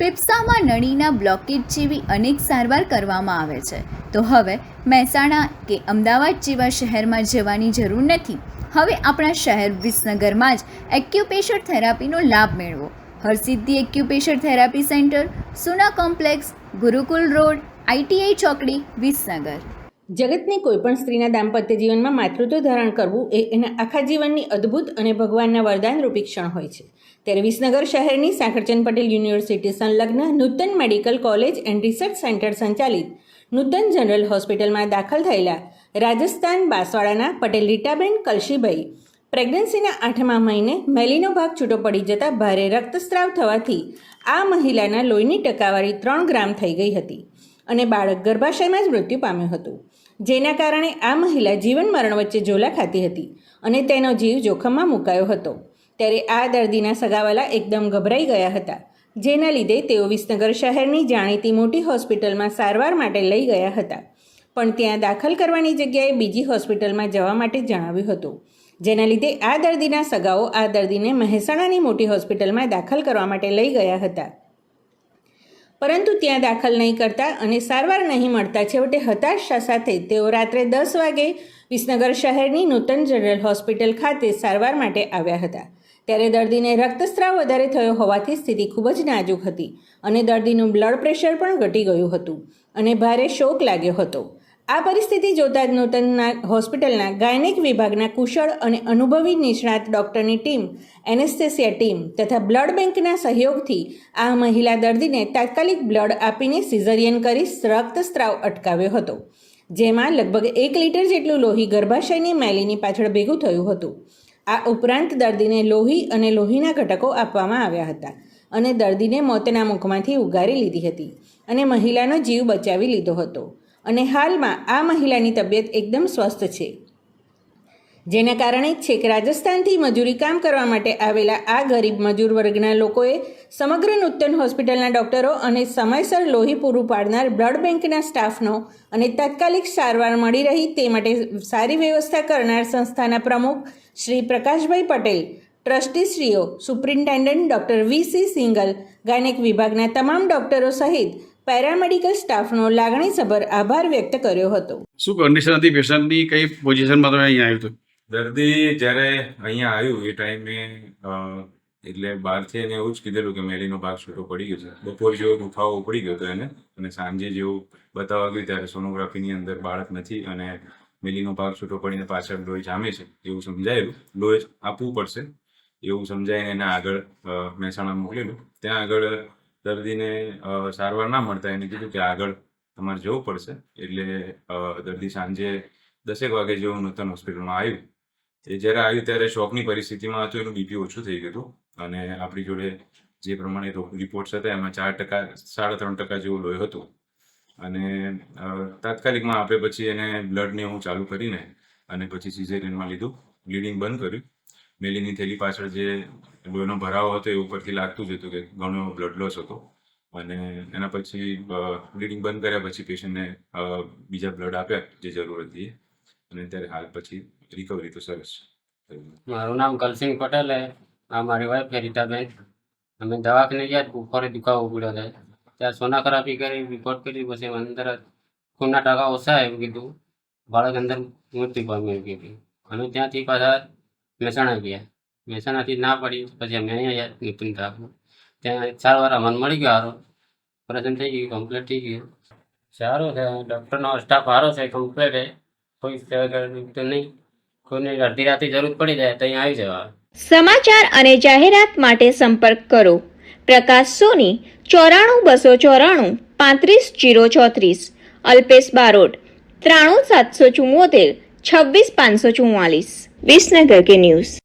ફેફસામાં નળીના બ્લોકેજ જેવી અનેક સારવાર કરવામાં આવે છે. તો હવે મહેસાણા કે અમદાવાદ જેવા શહેરમાં જવાની જરૂર નથી. હવે આપણા શહેર વિસનગરમાં જ એક્યુપેશર થેરાપીનો લાભ મેળવો. Harsiddhi acupressure therapy centre, Suna complex, Gurukul road ITI ચોકડી, વિસનગર. જગતની કોઈપણ સ્ત્રીના દાંપત્ય જીવનમાં માતૃત્વ ધારણ કરવું એ એના આખા જીવનની અદ્ભુત અને ભગવાનના વરદાનરૂપી ક્ષણ હોય છે. ત્યારે વિસનગર શહેરની સાંકરચંદ પટેલ યુનિવર્સિટી સંલગ્ન Nootan medical college and research centre સંચાલિત નૂતન જનરલ હોસ્પિટલમાં દાખલ થયેલા રાજસ્થાન બાંસવાડાના પટેલ રીટાબેન કલશીભાઈ પ્રેગ્નન્સીના આઠમા મહિને મેલીનો ભાગ છૂટો પડી જતાં ભારે રક્તસ્રાવ થવાથી આ મહિલાના લોહીની ટકાવારી ત્રણ ગ્રામ થઈ ગઈ હતી. અને બાળક ગર્ભાશયમાં જ મૃત્યુ પામ્યું હતું. જેના કારણે આ મહિલા જીવન મરણ વચ્ચે ઝોલા ખાતી હતી અને તેનો જીવ જોખમમાં મુકાયો હતો. ત્યારે આ દર્દીના સગાવાલા એકદમ ગભરાઈ ગયા હતા, જેના લીધે તેઓ વિસનગર શહેરની જાણીતી મોટી હોસ્પિટલમાં સારવાર માટે લઈ ગયા હતા. પણ ત્યાં દાખલ કરવાની જગ્યાએ બીજી હોસ્પિટલમાં જવા માટે જણાવ્યું હતું. જેના લીધે આ દર્દીના સગાઓ આ દર્દીને મહેસાણાની મોટી હોસ્પિટલમાં દાખલ કરવા માટે લઈ ગયા હતા. પરંતુ ત્યાં દાખલ નહીં કરતા અને સારવાર નહીં મળતા છેવટે હતાશા સાથે તેઓ રાત્રે દસ વાગે વિસનગર શહેરની નૂતન જનરલ હોસ્પિટલ ખાતે સારવાર માટે આવ્યા હતા. ત્યારે દર્દીને રક્તસ્રાવ વધારે થયો હોવાથી સ્થિતિ ખૂબ જ નાજુક હતી અને દર્દીનું બ્લડ પ્રેશર પણ ઘટી ગયું હતું અને ભારે શોક લાગ્યો હતો. આ પરિસ્થિતિ જોતા જ નૂતનના હોસ્પિટલના ગાયનિક વિભાગના કુશળ અને અનુભવી નિષ્ણાત ડૉક્ટરની ટીમ, એનેસ્થેસિયા ટીમ તથા બ્લડ બેંકના સહયોગથી આ મહિલા દર્દીને તાત્કાલિક બ્લડ આપીને સિઝરિયન કરી રક્તસ્ત્રાવ અટકાવ્યો હતો, જેમાં લગભગ એક લીટર જેટલું લોહી ગર્ભાશયની મેલીની પાછળ ભેગું થયું હતું. આ ઉપરાંત દર્દીને લોહી અને લોહીના ઘટકો આપવામાં આવ્યા હતા અને દર્દીને મોતના મુખમાંથી ઉગારી લીધી હતી અને મહિલાનો જીવ બચાવી લીધો હતો. અને હાલમાં આ મહિલાની તબિયત એકદમ સ્વસ્થ છે. જેના કારણે છેક રાજસ્થાનથી મજૂરી કામ કરવા માટે આવેલા આ ગરીબ મજૂર વર્ગના લોકોએ સમગ્ર નૂતન હોસ્પિટલના ડૉક્ટરો અને સમયસર લોહી પૂરું પાડનાર બ્લડ બેંકના સ્ટાફનો અને તાત્કાલિક સારવાર મળી રહી તે માટે સારી વ્યવસ્થા કરનાર સંસ્થાના પ્રમુખ Shri Prakashbhai Patel, ટ્રસ્ટીશ્રીઓ, superintendent doctor V C Singal gynaec વિભાગના તમામ ડૉક્ટરો સહિત પેરામેડિકલ સ્ટાફનો લાગણીસભર આભાર વ્યક્ત કર્યો હતો. શું કન્ડિશન હતી? પેશન્ટની કઈ પોઝિશનમાં તમે અહીંયા આવ્યું હતું? દર્દી જ્યારે અહીંયા આવ્યું એ ટાઈમે એટલે બહારથી એને એવું જ કીધેલું કે મેલીનો ભાગ છૂટો પડી ગયો છે. બપોર જેવો દુખાવો પડી ગયો હતો એને અને સાંજે જેવું બતાવવા ગયું ત્યારે સોનોગ્રાફીની અંદર બાળક નથી અને મેલીનો ભાગ છૂટો પડીને પાછળ લોહી જામે છે. એવું સમજાયેલું. લોહી આપવું પડશે. એવું સમજાઈને એને આગળ મહેસાણા મોકલેલું. ત્યાં આગળ દર્દીને સારવાર ના મળતા એને કીધું કે આગળ તમારે જવું પડશે. એટલે દર્દી સાંજે દસેક વાગે જેવું નૂતન હોસ્પિટલમાં આવ્યું. એ જ્યારે આવ્યું ત્યારે શોકની પરિસ્થિતિમાં હતું એનું બીપી ઓછું થઈ ગયું હતું. અને આપણી જોડે જે પ્રમાણે રિપોર્ટ્સ હતા, એમાં ચાર ટકા, સાડા ત્રણ ટકા જેવું લોહી હતું. અને તાત્કાલિકમાં આપે પછી એને બ્લડને હું ચાલુ કરીને અને પછી સિઝેરિયનમાં લીધું. બ્લીડિંગ બંધ કર્યું. મેલીની થેલી પાછળ જે લોહીનો ભરાવો હતો એ ઉપરથી લાગતું જ હતું કે ઘણો બ્લડ લોસ હતો. અને એના પછી બ્લીડિંગ બંધ કર્યા પછી પેશન્ટને બીજા બ્લડ આપ્યા જે જરૂર હતી. અને ત્યારે હાલ પછી રિકવરી તો સરસ મારું નામ કલસિંહ પટેલ હે. આ મારી વાઈફ છે રીટાબેન. અમે દવાખાને ગયા બપોરે દુખાવો પડ્યો છે. ત્યાં સોનોગ્રાફી કરી રિપોર્ટ કરી, પછી અંદર ખૂનના ટકા ઓછા એવું કીધું. બાળક અંદર મૃત્યુ પામ્યું કીધું. અને ત્યાંથી પાછા મહેસાણા ગયા. મહેસાણાથી ના પડી, પછી અમે અહીંયા નિપુણ રાખવું ત્યાં સારવાર અમને મળી ગયો સારો ઓપરેશન થઈ ગયું કમ્પ્લીટ થઈ ગયું. સારું છે ડૉક્ટરનો સ્ટાફ સારો છે કમ્પ્લીટ કોઈ તો નહીં. કોઈને અડધી રાતે જરૂર પડી જાય તો અહીંયા આવી જવા સમાચાર અને જાહેરાત માટે સંપર્ક કરો. પ્રકાશ સોની, ચોરાણું બસો ચોરાણું, પાંત્રીસ જીરો ચોત્રીસ. અલ્પેશ બારોટ, ત્રાણું સાતસો ચુમ્મોતેર છવ્વીસ પાંચસો ચુમ્માલીસ વિસનગર કે ન્યૂઝ.